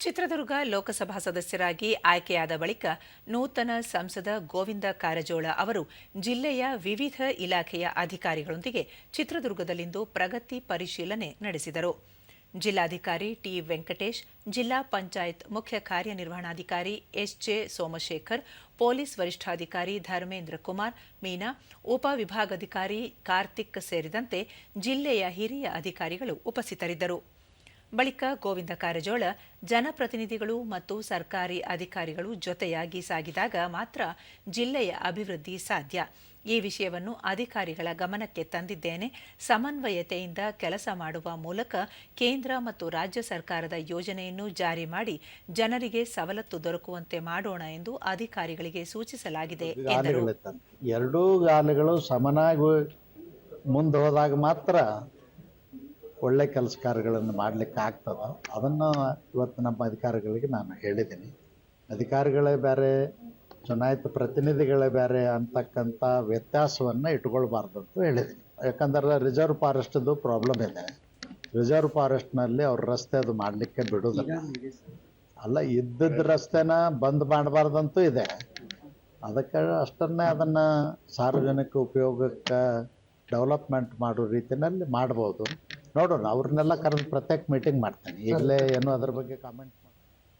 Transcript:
ಚಿತ್ರದುರ್ಗ ಲೋಕಸಭಾ ಸದಸ್ಯರಾಗಿ ಆಯ್ಕೆಯಾದ ಬಳಿಕ ನೂತನ ಸಂಸದ ಗೋವಿಂದ ಕಾರಜೋಳ ಅವರು ಜಿಲ್ಲೆಯ ವಿವಿಧ ಇಲಾಖೆಯ ಅಧಿಕಾರಿಗಳೊಂದಿಗೆ ಚಿತ್ರದುರ್ಗದಲ್ಲಿಂದು ಪ್ರಗತಿ ಪರಿಶೀಲನೆ ನಡೆಸಿದರು. ಜಿಲ್ಲಾಧಿಕಾರಿ ಟಿ ವೆಂಕಟೇಶ್, ಜಿಲ್ಲಾ ಪಂಚಾಯತ್ ಮುಖ್ಯ ಕಾರ್ಯನಿರ್ವಹಣಾಧಿಕಾರಿ ಎಸ್ಜೆ ಸೋಮಶೇಖರ್, ಪೊಲೀಸ್ ವರಿಷ್ಠಾಧಿಕಾರಿ ಧರ್ಮೇಂದ್ರ ಕುಮಾರ್, ಮೀನಾ ಉಪವಿಭಾಗಾಧಿಕಾರಿ ಕಾರ್ತಿಕ್ ಸೇರಿದಂತೆ ಜಿಲ್ಲೆಯ ಹಿರಿಯ ಅಧಿಕಾರಿಗಳು ಉಪಸ್ಥಿತರಿದ್ದರು. ಬಳಿಕ ಗೋವಿಂದ ಕಾರಜೋಳ ಜನಪ್ರತಿನಿಧಿಗಳು ಮತ್ತು ಸರ್ಕಾರಿ ಅಧಿಕಾರಿಗಳು ಜೊತೆಯಾಗಿ ಸಾಗಿದಾಗ ಮಾತ್ರ ಜಿಲ್ಲೆಯ ಅಭಿವೃದ್ಧಿ ಸಾಧ್ಯ. ಈ ವಿಷಯವನ್ನು ಅಧಿಕಾರಿಗಳ ಗಮನಕ್ಕೆ ತಂದಿದ್ದೇನೆ. ಸಮನ್ವಯತೆಯಿಂದ ಕೆಲಸ ಮಾಡುವ ಮೂಲಕ ಕೇಂದ್ರ ಮತ್ತು ರಾಜ್ಯ ಸರ್ಕಾರದ ಯೋಜನೆಯನ್ನು ಜಾರಿ ಮಾಡಿ ಜನರಿಗೆ ಸವಲತ್ತು ದೊರಕುವಂತೆ ಮಾಡೋಣ ಎಂದು ಅಧಿಕಾರಿಗಳಿಗೆ ಸೂಚಿಸಲಾಗಿದೆ ಎರಡೂ ಗಾಲಿಗಳು ಸಮನಾಗಿ ಮುಂದೆ ಹೋದಾಗ ಮಾತ್ರ ಒಳ್ಳೆ ಕೆಲಸ ಕಾರ್ಯಗಳನ್ನು ಮಾಡಲಿಕ್ಕೆ ಆಗ್ತದೆ ಅದನ್ನು ಇವತ್ತು ನಮ್ಮ ಅಧಿಕಾರಿಗಳಿಗೆ ನಾನು ಹೇಳಿದ್ದೀನಿ. ಅಧಿಕಾರಿಗಳೇ ಬೇರೆ, ಚುನಾಯಿತ ಪ್ರತಿನಿಧಿಗಳೇ ಬೇರೆ ಅಂತಕ್ಕಂಥ ವ್ಯತ್ಯಾಸವನ್ನು ಇಟ್ಕೊಳ್ಬಾರ್ದು ಅಂತ ಹೇಳಿದ್ದೀನಿ. ಯಾಕಂದ್ರೆ ರಿಸರ್ವ್ ಫಾರೆಸ್ಟ್ದು ಪ್ರಾಬ್ಲಮ್ ಇದೆ. ರಿಸರ್ವ್ ಫಾರೆಸ್ಟ್ನಲ್ಲಿ ಅವ್ರ ರಸ್ತೆ ಅದು ಮಾಡಲಿಕ್ಕೆ ಬಿಡೋದಿಲ್ಲ ಅಲ್ಲ, ಇದ್ದದ ರಸ್ತೆನ ಬಂದ್ ಮಾಡಬಾರ್ದಂತೂ ಇದೆ. ಅದಕ್ಕೆ ಅಷ್ಟನ್ನೇ ಅದನ್ನು ಸಾರ್ವಜನಿಕ ಉಪಯೋಗಕ್ಕೆ ಡೆವಲಪ್ಮೆಂಟ್ ಮಾಡೋ ರೀತಿಯಲ್ಲಿ ಮಾಡ್ಬೋದು. ನೋಡೋಣ ಅವ್ರನ್ನೆಲ್ಲ ಕರೆದು ಪ್ರತ್ಯೇಕ ಮೀಟಿಂಗ್ ಮಾಡ್ತೇನೆ. ಇಲ್ಲೇ ಏನು ಅದ್ರ ಬಗ್ಗೆ ಕಾಮೆಂಟ್